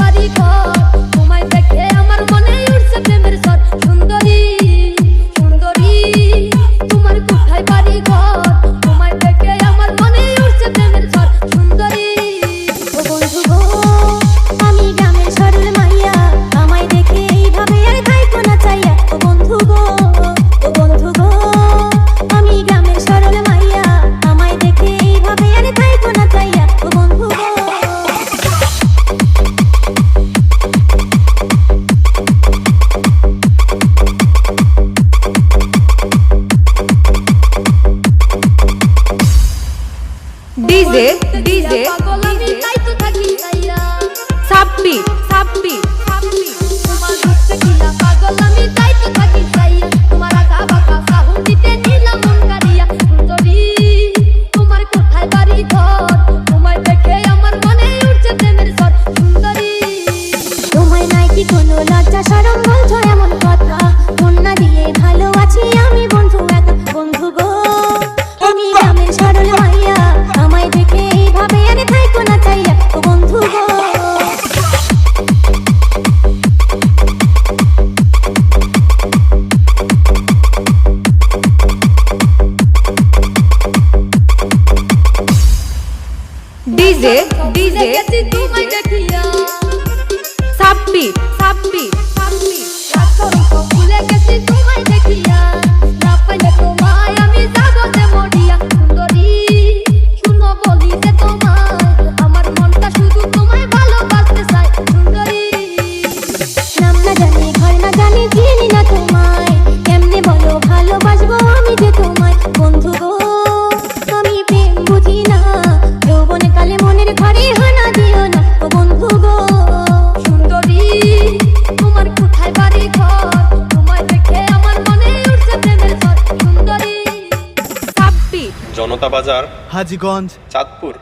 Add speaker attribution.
Speaker 1: বাড়ি
Speaker 2: ঘর। তোমায় দেখে আমার মনে উঠছে প্রেমের স্বর। সুন্দর
Speaker 3: ডিজে ডিজে ডিজে ডিজে তোমায় দেখিয়া মনের ঘরে হানা দিও না। ও বন্ধু গো
Speaker 2: সুন্দরী তোমার কোথায় বাড়ি ঘর? তোমায় দেখে আমার মনে উঠছে প্রেমের ঝড়। সুন্দরী।
Speaker 4: জনতা বাজার
Speaker 5: হাজীগঞ্জ।
Speaker 4: চাঁদপুর।